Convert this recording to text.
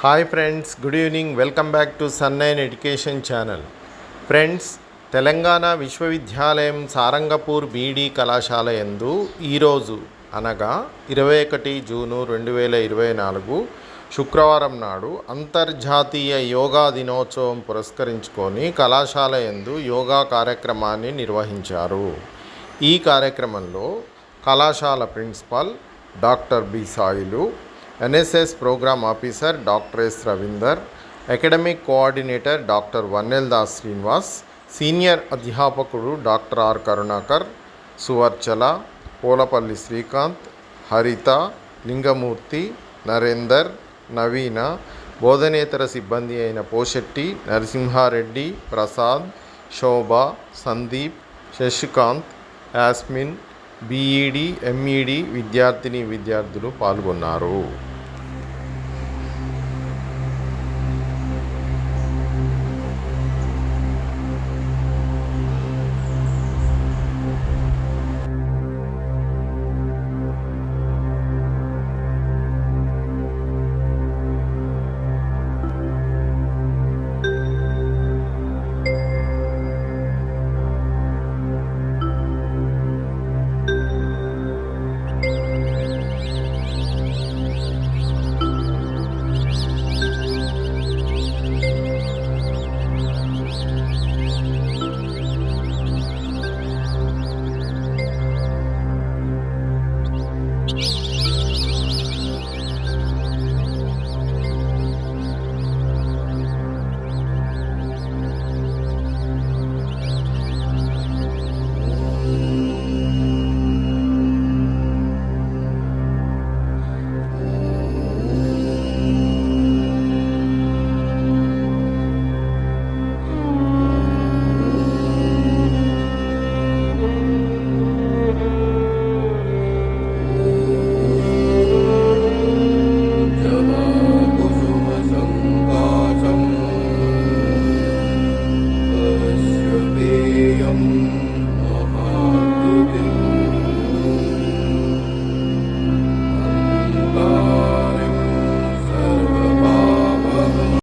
Hi friends good evening. Welcome back to సన్నైన్ education channel friends Telangana విశ్వవిద్యాలయం సారంగపూర్ బీడీ కళాశాల యందు ఈరోజు అనగా ఇరవై ఒకటి జూను రెండు వేల ఇరవై నాలుగు శుక్రవారం నాడు అంతర్జాతీయ యోగా దినోత్సవం పురస్కరించుకొని కళాశాల యందు యోగా కార్యక్రమాన్ని నిర్వహించారు. ఈ కార్యక్రమంలో కళాశాల principal doctor B Sailu NSS programme officer doctor S Ravinder academic coordinator doctor Vannel Das Srinivas senior అధ్యాపకుడు doctor R Karunakar Suvarchala Polapalli Srikanth Haritha Lingamurthy Narender Naveena బోధనేతర సిబ్బంది అయిన పోషెట్టి నరసింహారెడ్డి ప్రసాద్ శోభ సందీప్ శశికాంత్ యాస్మిన్ బీఈడి ఎంఈడి విద్యార్థిని విద్యార్థులు పాల్గొన్నారు.